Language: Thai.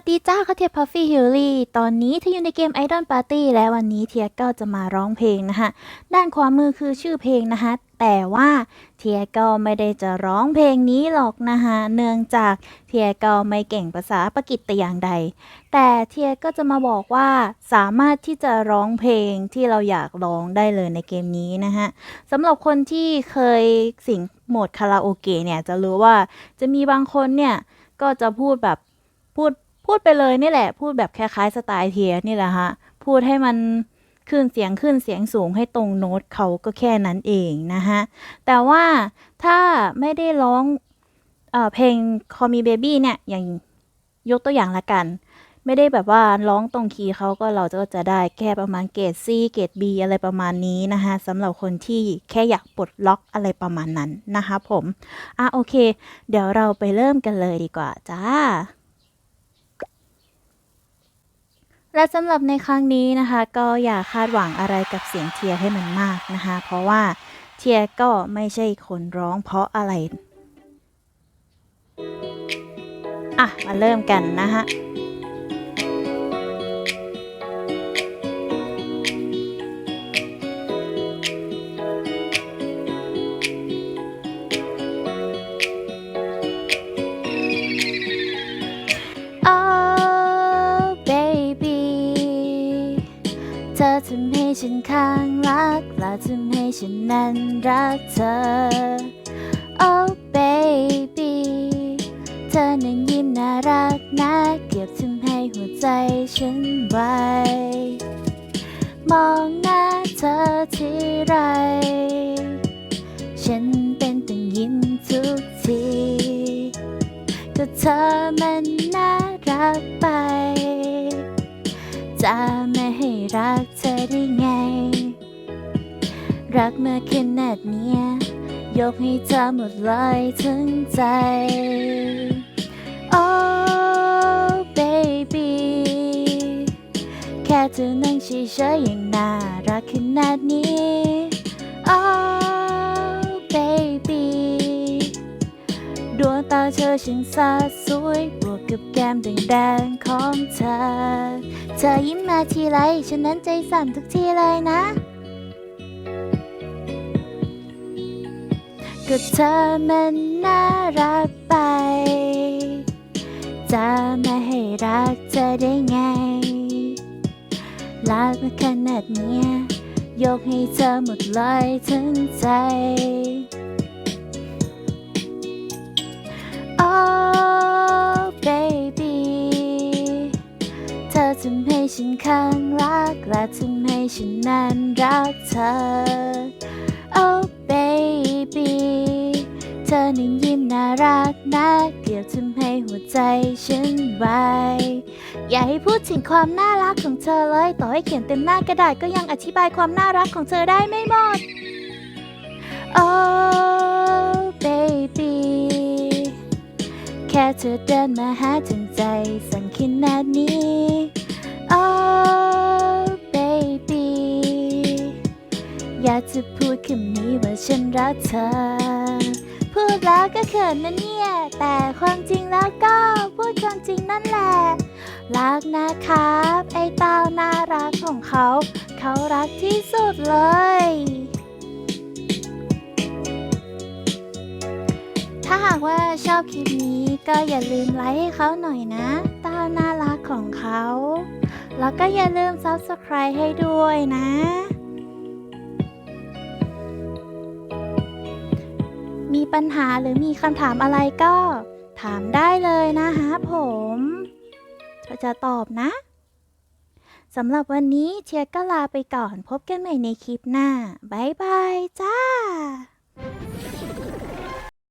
วัสดีจ้าเขาเทียบพัฟฟี่ฮิลลี่ ตอนนี้เธออยู่ในเกม Idol Party และวันนี้เทียก็จะมาร้องเพลงนะคะด้านขวามือคือชื่อเพลงนะคะแต่ว่าเทียก็ไม่ได้จะร้องเพลงนี้หรอกนะคะเนื่องจากเทียก็ไม่เก่งภาษาปกีสแต่อย่างใด แต่เทียก็จะมาบอกว่าสามารถที่จะร้องเพลงที่เราอยากร้องได้เลยในเกมนี้นะคะสำหรับคนที่เคยสิงโหมดคาราโอเกะเนี่ยจะรู้ว่าจะมีบางคนเนี่ยก็จะพูดแบบพูด พูดไปเลยนี่แหละ พูดแบบคล้ายๆสไตล์เทียนี่แหละฮะ พูดให้มันขึ้นเสียงขึ้นเสียงสูงให้ตรงโน้ตเขาก็แค่นั้นเองนะฮะ แต่ว่าถ้าไม่ได้ร้องเอเพลง Call Me Baby เนี่ย อย่างยกตัวอย่างละกัน ไม่ได้แบบว่าร้องตรงคีย์เขาก็เราก็จะได้แค่ประมาณเกรด C เกรด B อะไรประมาณนี้นะคะสำหรับคนที่แค่อยากปลดล็อกอะไรประมาณนั้นนะคะผม อะโอเค เดี๋ยวเราไปเริ่มกันเลยดีกว่าจ้า และสำหรับในครั้งนี้นะคะ ก็อย่าคาดหวังอะไรกับเสียงเทียให้มันมากนะคะ เพราะว่าเทียก็ไม่ใช่คนร้องเพราะอะไร อะ มาเริ่มกันนะฮะ ฉันข้างรักและทำให้ฉันนั้นรักเธอ Oh baby เธอนั้นยิ้มน่ารักนะเกือบทำให้หัวใจฉันไหวมองหน้าเธอทีไร ฉันเป็นต้องยิ้มทุกทีก็เธอมันน่ารักไป จะไม่ให้รักเธอได้ไง รักมาขนาดเนี้ย ยกให้เธอหมดเลยทั้งใจ Oh baby แค่เธอนั่งเฉยๆอย่างน่ารักขนาดนี้ Oh baby ดวงตาเธอช่างสาดสวยบวกกับแก้มแดงๆของเธอ เธอยิ้มมาทีไรฉันนั้นใจสั่นทุกทีเลยนะ ก็เธอมันน่ารักไป จะไม่ให้รักเธอได้ไง รักมาขนาดเนี้ย ยกให้เธอหมดเลยทั้งใจ Oh baby เธอทำให้ฉันข้างรักและทำให้ฉันนั้นรักเธอ เธอนั้นยิ้มน่ารักนะเกือบทำให้หัวใจฉันไหวอย่าให้พูดถึงความน่ารักของเธอเลย ต่อให้เขียนเต็มหน้ากระดาษก็ยังอธิบายความน่ารักของเธอได้ไม่หมด Oh baby แค่เธอเดินมาหาถึงใจสั่นขนาดนี้ Oh baby อยากจะพูดคำนี้ว่าฉันรักเธอ พูดแล้วก็เขินนะเนี่ย แต่ความจริงแล้วก็พูดความจริงนั่นแหละ รักนะครับ ไอ้เต้าน่ารักของเขา เขารักที่สุดเลย ถ้าหากว่าชอบคลิปนี้ก็อย่าลืมไลค์ให้เขาหน่อยนะ เต้าน่ารักของเขา แล้วก็อย่าลืม Subscribe ให้ด้วยนะ มีปัญหาหรือมีคำถามอะไรก็ ถามได้เลยนะฮะผมจะตอบนะสำหรับวันนี้เชียร์ก็ลาไปก่อนพบกันใหม่ในคลิปหน้า บ๊ายบายจ้า